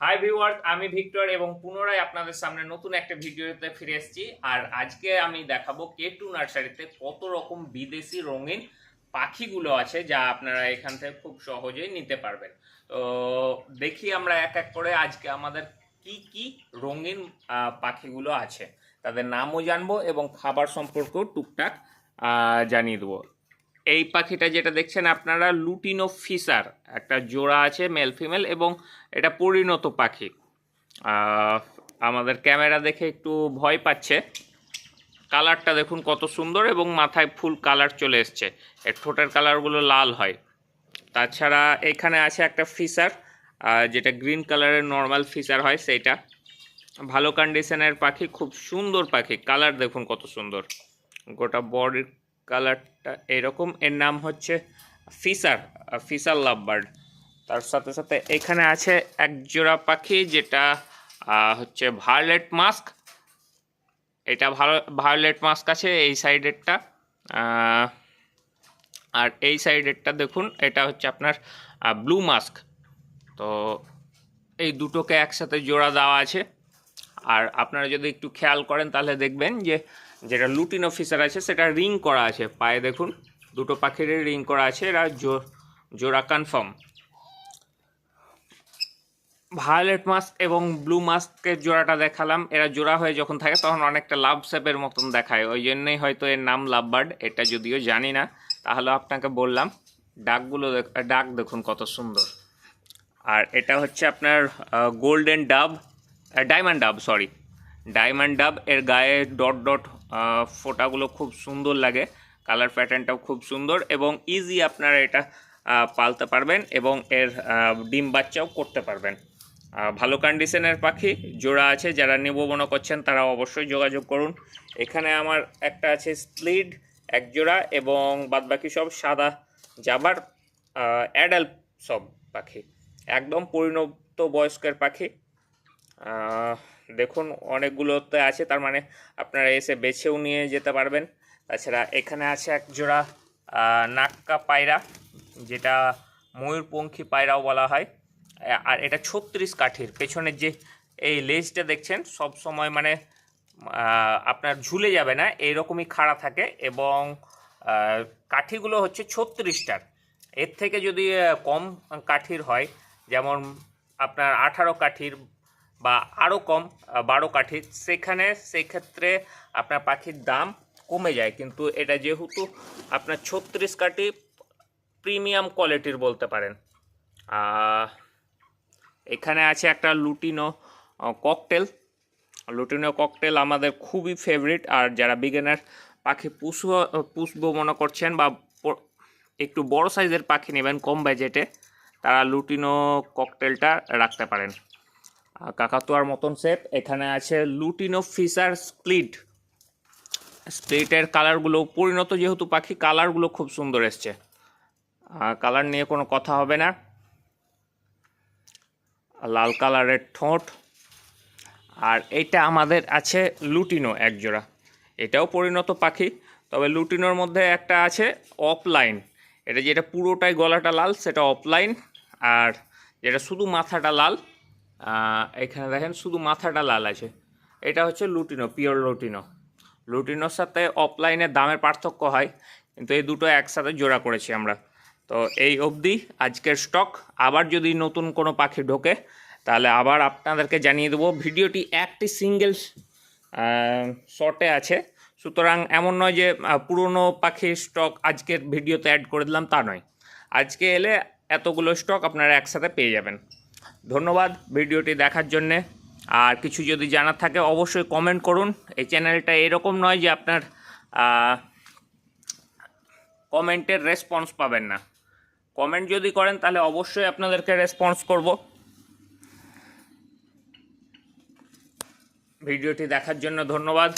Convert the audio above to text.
Hi viewers আমি Victor এবং পুনরায় আপনাদের সামনে নতুন একটা ভিডিওতে ফিরে এসেছি। আর আজকে আমি দেখাবো কে টু নার্সারিতে কত রকম বিদেশি রঙিন পাখিগুলো আছে যা আপনারা এখান থেকে খুব সহজেই নিতে পারবেন। তো দেখি আমরা এক এক করে আজকে আমাদের কি কি রঙিন পাখিগুলো আছে। তাদের নামও জানব এবং খাবার সম্পর্কেও টুকটাক জানিয়ে দেবো। এই পাখিটা যেটা দেখছেন আপনারা লুটিনো ফিসার একটা জোড়া আছে মেল ফিমেল এবং এটা পরিণত পাখি। আমাদের ক্যামেরা দেখে একটু ভয় পাচ্ছে। কালারটা দেখুন কত সুন্দর এবং মাথায় ফুল কালার চলে এসছে। এর ঠোঁটের কালারগুলো লাল হয়। তাছাড়া এখানে আছে একটা ফিসার যেটা গ্রিন কালারের নর্মাল ফিসার হয় সেইটা। ভালো কন্ডিশনের পাখি, খুব সুন্দর পাখি। কালার দেখুন কত সুন্দর। গোটা বডির কালারটা এরকম। এর নাম হচ্ছে ফিসার ফিসার লাভবার্ড। তার সাথে সাথে এখানে আছে এক জোড়া পাখি যেটা হচ্ছে ভায়োলেট মাস্ক। এটা ভালো, ভায়োলেট মাস্ক আছে এই সাইডেরটা। আর এই সাইডেরটা দেখুন, এটা হচ্ছে আপনার ব্লু মাস্ক। তো এই দুটোকে একসাথে জোড়া দেওয়া আছে। আর আপনারা যদি একটু খেয়াল করেন তাহলে দেখবেন যে যেটা লুটিন অফিসার আছে, সেটা রিং করা আছে। পায়ে দেখুন, দুটো পাখিরই রিং করা আছে, এরা জোড়া কনফার্ম ভায়োলেট মাস্ক এবং ব্লু মাস্কের জোড়াটা দেখালাম। এরা জোড়া হয়ে যখন থাকে, তখন অনেকটা লাভ শেপের মতন দেখায়। ওই জন্যই হয়তো এর নাম লাভ বার্ড এটা যদিও জানি না। তাহলে আপনাকে বললাম, ডাকগুলো ডাক দেখুন কত সুন্দর। আর এটা হচ্ছে আপনার গোল্ডেন ডাব ডায়মন্ড ডাব সরি ডায়মন্ড ডাব এর গায়ে ডট ডট ফোটাগুলো খুব সুন্দর লাগে। কালার প্যাটার্নটাও খুব সুন্দর এবং ইজি আপনারা এটা পালতে পারবেন এবং এর ডিম বাচ্চাও করতে পারবেন। ভালো কন্ডিশনের পাখি জোড়া আছে, যারা নেব মনে করছেন তারা অবশ্যই যোগাযোগ করুন। এখানে আমার একটা আছে স্প্লিড এক জোড়া এবং বাদবাকি সব সাদা জাবার অ্যাডাল্ট সব পাখি। একদম পরিণত বয়স্কের পাখি। দেখুন অনেকগুলোতে আছে, তার মানে আপনারা এসে বেছেও নিয়ে যেতে পারবেন। তাছাড়া এখানে আছে এক জোড়া নাক্কা পায়রা, যেটা ময়ূরপঙ্খী পায়রাও বলা হয়। আর এটা ছত্রিশ কাঠির। পেছনের যে এই লেজটা দেখছেন, সব সময় মানে আপনার ঝুলে যাবে না এইরকমই খাড়া থাকে এবং কাঠিগুলো হচ্ছে ছত্রিশটার। এর থেকে যদি কম কাঠির হয়, যেমন আপনার আঠারো কাঠির বা আরও কম বারো কাঠির সেখানে সেক্ষেত্রে আপনার পাখির দাম কমে যায়। কিন্তু এটা যেহেতু আপনার ছত্রিশ কাঠি প্রিমিয়াম কোয়ালিটির বলতে পারেন। এখানে আছে একটা লুটিনো ককটেল। লুটিনো ককটেল আমাদের খুবই ফেভারিট আর যারা বিগিনার পাখি পুষব পুষবো মনে করছেন বা একটু বড় সাইজের পাখি নেবেন কম বাজেটে তারা লুটিনো ককটেলটা রাখতে পারেন। কাকাতুয়ার মতন শেপ এখানে আছে লুটিনো ফিসার স্প্লিট স্প্লিটের কালারগুলো পরিণত যেহেতু পাখি কালারগুলো খুব সুন্দর এসছে। কালার নিয়ে কোনো কথা হবে না। লাল কালারের ঠোঁট। আর এইটা আমাদের আছে লুটিনো এক জোড়া এটাও পরিণত পাখি, তবে লুটিনোর মধ্যে একটা আছে অফলাইন এটা যেটা পুরোটাই গলাটা লাল, সেটা অফলাইন আর যেটা শুধু মাথাটা লাল এখানে দেখেন শুধু মাথাটা লাল আছে। এটা হচ্ছে লুটিনো পিওর লুটিনো। লুটিনোর সাথে অফলাইনের দামের পার্থক্য হয়, কিন্তু এই দুটো একসাথে জোড়া করেছি আমরা। তো এই অবধি আজকের স্টক আবার যদি নতুন কোনো পাখি ঢোকে, তাহলে আবার আপনাদেরকে জানিয়ে দেবো, ভিডিওটি একটি সিঙ্গেল শর্টে আছে। সুতরাং এমন নয় যে পুরনো পাখির স্টক আজকের ভিডিওতে অ্যাড করে দিলাম তা নয়। আজকে এলে এতগুলো স্টক আপনারা একসাথে পেয়ে যাবেন। ধন্যবাদ ভিডিওটি দেখার জন্যে। আর কিছু যদি জানার থাকে, অবশ্যই কমেন্ট করুন। এই চ্যানেলটা এরকম নয় যে আপনার কমেন্টের রেসপন্স পাবেন না। কমেন্ট যদি করেন, তাহলে অবশ্যই আপনাদেরকে রেসপন্স করব। ভিডিওটি দেখার জন্য ধন্যবাদ।